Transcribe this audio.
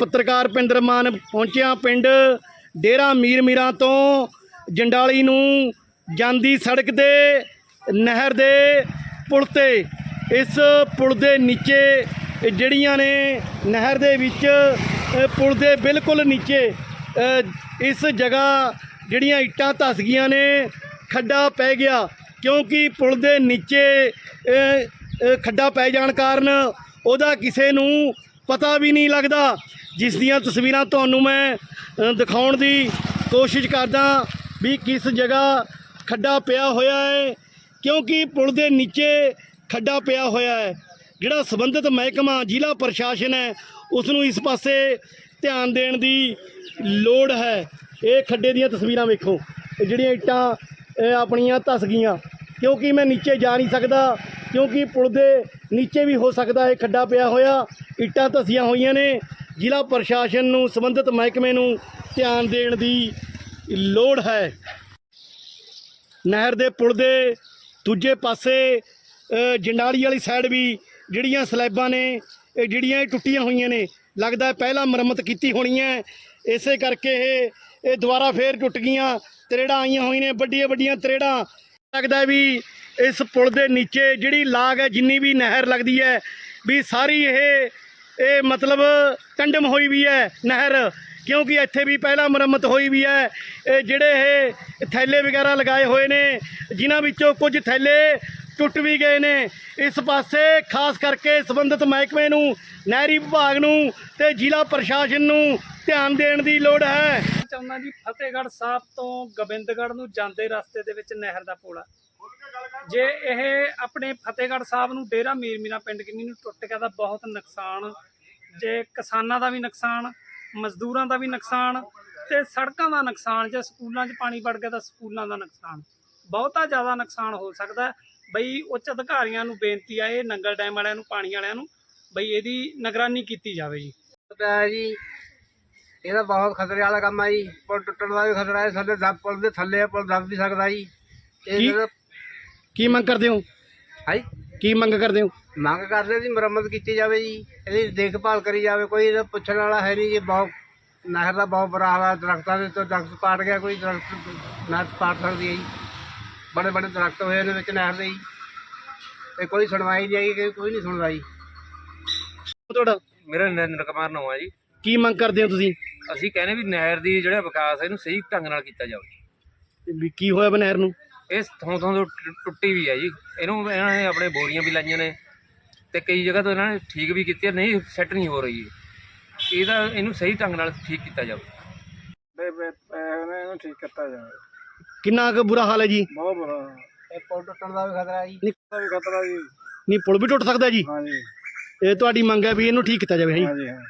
ਪੱਤਰਕਾਰ ਪਿੰਦਰ ਮਾਨ ਪਹੁੰਚਿਆ ਪਿੰਡ ਡੇਰਾ ਮੀਰ ਮੀਰਾਂ ਤੋਂ, ਜੰਡਾਲੀ ਨੂੰ ਜਾਂਦੀ ਸੜਕ ਤੇ ਨਹਿਰ ਦੇ ਪੁਲ ਤੇ। ਇਸ ਪੁਲ ਦੇ ਨੀਚੇ ਜਿਹੜੀਆਂ ਨੇ ਨਹਿਰ ਦੇ ਵਿੱਚ ਪੁਲ ਦੇ ਬਿਲਕੁਲ ਨੀਚੇ ਇਸ ਜਗ੍ਹਾ ਜਿਹੜੀਆਂ ਇੱਟਾਂ ਧਸ ਗਈਆਂ ਨੇ, ਖੱਡਾ ਪੈ ਗਿਆ। ਕਿਉਂਕਿ ਪੁਲ ਦੇ ਨੀਚੇ ਖੱਡਾ ਪੈ ਜਾਣ ਕਾਰਨ ਉਹਦਾ ਕਿਸੇ ਨੂੰ ਪਤਾ ਵੀ ਨਹੀਂ ਲੱਗਦਾ। ਜਿਸ ਦੀਆਂ ਤਸਵੀਰਾਂ ਤੁਹਾਨੂੰ ਮੈਂ ਦਿਖਾਉਣ ਦੀ ਕੋਸ਼ਿਸ਼ ਕਰਦਾ ਵੀ ਕਿਸ ਜਗ੍ਹਾ ਖੱਡਾ ਪਿਆ ਹੋਇਆ ਹੈ, ਕਿਉਂਕਿ ਪੁਲ ਦੇ ਨੀਚੇ ਖੱਡਾ ਪਿਆ ਹੋਇਆ ਹੈ। ਜਿਹੜਾ ਸੰਬੰਧਿਤ ਮਹਿਕਮਾ ਜ਼ਿਲ੍ਹਾ ਪ੍ਰਸ਼ਾਸਨ ਹੈ ਉਸ ਨੂੰ ਇਸ ਪਾਸੇ ਧਿਆਨ ਦੇਣ ਦੀ ਲੋੜ ਹੈ। ਇਹ ਖੱਡੇ ਦੀਆਂ ਤਸਵੀਰਾਂ ਵੇਖੋ। ਜਿਹੜੀਆਂ ਇੱਟਾਂ ਆਪਣੀਆਂ ਧਸ ਗਈਆਂ। ਕਿਉਂਕਿ ਮੈਂ ਨੀਚੇ ਜਾ ਨਹੀਂ ਸਕਦਾ, ਕਿਉਂਕਿ ਪੁਲ ਦੇ ਨੀਚੇ ਵੀ ਹੋ ਸਕਦਾ ਹੈ ਖੱਡਾ ਪਿਆ ਹੋਇਆ। ਇੱਟਾਂ ਧਸੀਆਂ ਹੋਈਆਂ ਨੇ। ਜ਼ਿਲ੍ਹਾ ਪ੍ਰਸ਼ਾਸਨ ਨੂੰ, ਸੰਬੰਧਿਤ ਮਹਿਕਮੇ ਨੂੰ ਧਿਆਨ ਦੇਣ ਦੀ ਲੋੜ ਹੈ। ਨਹਿਰ ਦੇ ਪੁਲ ਦੇ ਦੂਜੇ ਪਾਸੇ ਜੰਡਾਲੀ ਵਾਲੀ ਸਾਈਡ ਵੀ ਜਿਹੜੀਆਂ ਸਲੈਬਾਂ ਨੇ, ਇਹ ਜਿਹੜੀਆਂ ਇਹ ਟੁੱਟੀਆਂ ਹੋਈਆਂ ਨੇ, ਲੱਗਦਾ ਪਹਿਲਾਂ ਮੁਰੰਮਤ ਕੀਤੀ ਹੋਣੀ ਹੈ। ਇਸੇ ਕਰਕੇ ਇਹ ਇਹ ਦੁਬਾਰਾ ਫੇਰ ਟੁੱਟ ਗਈਆਂ, ਤਰੇੜਾਂ ਆਈਆਂ ਹੋਈਆਂ ਨੇ, ਵੱਡੀਆਂ ਵੱਡੀਆਂ ਤਰੇੜਾਂ। ਲੱਗਦਾ ਵੀ ਇਸ ਪੁਲ ਦੇ ਨੀਚੇ ਜਿਹੜੀ ਲਾਗ ਹੈ, ਜਿੰਨੀ ਵੀ ਨਹਿਰ ਲੱਗਦੀ ਹੈ, ਵੀ ਸਾਰੀ ਇਹ ਇਹ ਮਤਲਬ ਕੰਡਮ ਹੋਈ ਵੀ ਹੈ ਨਹਿਰ, ਕਿਉਂਕਿ ਇੱਥੇ ਵੀ ਪਹਿਲਾਂ ਮੁਰੰਮਤ ਹੋਈ ਵੀ ਹੈ। ਇਹ ਜਿਹੜੇ ਇਹ ਥੈਲੇ ਵਗੈਰਾ ਲਗਾਏ ਹੋਏ ਨੇ, ਜਿਨ੍ਹਾਂ ਵਿੱਚੋਂ ਕੁਝ ਥੈਲੇ ਟੁੱਟ ਵੀ ਗਏ ਨੇ। ਇਸ ਪਾਸੇ ਖਾਸ ਕਰਕੇ ਸੰਬੰਧਿਤ ਮਹਿਕਮੇ ਨੂੰ, ਨਹਿਰੀ ਵਿਭਾਗ ਨੂੰ ਤੇ ਜ਼ਿਲ੍ਹਾ ਪ੍ਰਸ਼ਾਸਨ ਨੂੰ ਧਿਆਨ ਦੇਣ ਦੀ ਲੋੜ ਹੈ। ਚਾਹੁੰਦਾ ਜੀ ਫਤਿਹਗੜ੍ਹ ਸਾਹਿਬ ਤੋਂ ਗੋਬਿੰਦਗੜ੍ਹ ਨੂੰ ਜਾਂਦੇ ਰਸਤੇ ਦੇ ਵਿੱਚ ਨਹਿਰ ਦਾ ਪੁਲ। ਜੇ ਇਹ ਆਪਣੇ ਫਤਿਹਗੜ੍ਹ ਸਾਹਿਬ ਨੂੰ, ਡੇਰਾ ਮੀਰ ਮੀਨਾ ਪਿੰਡ ਕਿੰਨੀ ਨੂੰ ਟੁੱਟ ਗਿਆ ਤਾਂ ਬਹੁਤ ਨੁਕਸਾਨ ਜੇ ਕਿਸਾਨਾਂ ਦਾ ਵੀ ਨੁਕਸਾਨ ਮਜ਼ਦੂਰਾਂ ਦਾ ਵੀ ਨੁਕਸਾਨ ਤੇ ਸੜਕਾਂ ਦਾ ਨੁਕਸਾਨ ਜੇ ਸਕੂਲਾਂ 'ਚ ਪਾਣੀ ਵੜ ਗਿਆ ਤਾਂ ਸਕੂਲਾਂ ਦਾ ਨੁਕਸਾਨ। ਬਹੁਤਾ ਜ਼ਿਆਦਾ ਨੁਕਸਾਨ ਹੋ ਸਕਦਾ। ਬਈ ਉੱਚ ਅਧਿਕਾਰੀਆਂ ਨੂੰ ਬੇਨਤੀ ਆ ਇਹ ਨੰਗਲ ਡੈਮ ਵਾਲਿਆਂ ਨੂੰ ਪਾਣੀ ਵਾਲਿਆਂ ਨੂੰ ਬਈ ਇਹਦੀ ਨਿਗਰਾਨੀ ਕੀਤੀ ਜਾਵੇ ਜੀ। ਪਤਾ ਜੀ। ਇਹਦਾ ਬਹੁਤ ਖਤਰੇ ਵਾਲਾ ਕੰਮ ਹੈ ਜੀ। ਪੁਲ ਟੁੱਟਣ ਦਾ ਵੀ ਖਤਰਾ ਹੈ ਥੱਲੇ ਦਬ ਪੁਲ ਦੇ ਥੱਲੇ ਆ, ਪੁਲ ਦਬ ਵੀ ਸਕਦਾ ਜੀ? ਇਹ ਕੀ ਮੰਗ ਕਰਦੇ ਹੋ? ਹੈ? ਕੀ ਮੰਗ ਕਰਦੇ ਹੋ? ਮੰਗ ਕਰਦੇ ਦੀ ਮੁਰੰਮਤ ਕੀਤੀ ਜਾਵੇ ਜੀ। ਇਹਦੀ ਦੇਖਭਾਲ ਕਰੀ ਜਾਵੇ ਕੋਈ ਇਹਦਾ ਪੁੱਛਣ ਵਾਲਾ ਹੈ ਨਹੀਂ ਜੀ ਬਹੁਤ ਨਹਿਰ ਦਾ ਬਹੁਤ ਬੁਰਾ ਹਾਲ ਹੈ ਦਰਖਤਾਂ ਦੇ ਤੋਂ ਦਰਖਤ ਪਾਟ ਗਿਆ ਕੋਈ ਦਰਖਤ ਨਹਿਰ ਪਾਟ ਸਕਦੀ ਹੈ ਜੀ। ਬੜੇ ਬੜੇ ਦਰਖਤ ਹੋਏ ਨੇ ਵਿੱਚ ਨਹਿਰ ਦੇ ਜੀ। ਤੇ ਕੋਈ ਸੁਣਵਾਈ ਨਹੀਂ ਆਈ ਕਿ ਕੋਈ ਨਹੀਂ ਸੁਣਦਾ ਜੀ। ਤੁਹਾਡਾ? ਮੇਰਾ ਨਰਿੰਦਰ ਕੁਮਾਰ ਨਾਮ ਹੈ ਜੀ। ਕੀ ਮੰਗ ਕਰਦੇ ਹੋ ਤੁਸੀਂ? ਅਸੀਂ ਕਹਿੰਦੇ ਵੀ ਨਹਿਰ ਦੀ ਜਿਹੜਾ ਵਿਕਾਸ ਹੈ ਇਹਨੂੰ ਸਹੀ ਢੰਗ ਨਾਲ ਕੀਤਾ ਜਾਵੇ। ਵੀ ਕੀ ਹੋਇਆ ਵਾ ਨਹਿਰ ਨੂੰ? ਇਹ ਥੋਂ ਥੋਂ ਤੋਂ ਟੁ- ਟੁੱਟੀ ਵੀ ਹੈ ਜੀ। ਇਹਨੂੰ ਇਹਨਾਂ ਨੇ ਆਪਣੇ ਬੋਰੀਆਂ ਵੀ ਲਾਈਆਂ ਨੇ ਤੇ ਕਈ ਜਗ੍ਹਾ ਤੋਂ ਇਹਨਾਂ ਨੇ ਠੀਕ ਵੀ ਕੀਤੀ ਹੈ ਨਹੀਂ ਸੈੱਟ ਨਹੀਂ ਹੋ ਰਹੀ ਇਹਦਾ ਇਹਨੂੰ ਸਹੀ ਢੰਗ ਨਾਲ ਠੀਕ ਕੀਤਾ ਜਾਵੇ। ਇਹਨੂੰ ਠੀਕ ਕੀਤਾ ਜਾਵੇ। ਕਿੰਨਾ ਕੁ ਬੁਰਾ ਹਾਲ ਹੈ ਜੀ? ਬਹੁਤ ਬੁਰਾ ਇਹ ਪੁਲ ਟੁੱਟਣ ਦਾ ਵੀ ਖਤਰਾ ਜੀ। ਨਹੀਂ। ਦਾ ਵੀ ਖਤਰਾ ਜੀ। ਨਹੀਂ ਪੁਲ ਵੀ ਟੁੱਟ ਸਕਦਾ ਜੀ? ਹਾਂਜੀ। ਇਹ ਤੁਹਾਡੀ ਮੰਗ ਹੈ ਵੀ ਇਹਨੂੰ ਠੀਕ ਕੀਤਾ ਜਾਵੇ ਹੈ ਜੀ? ਹਾਂਜੀ ਹਾਂ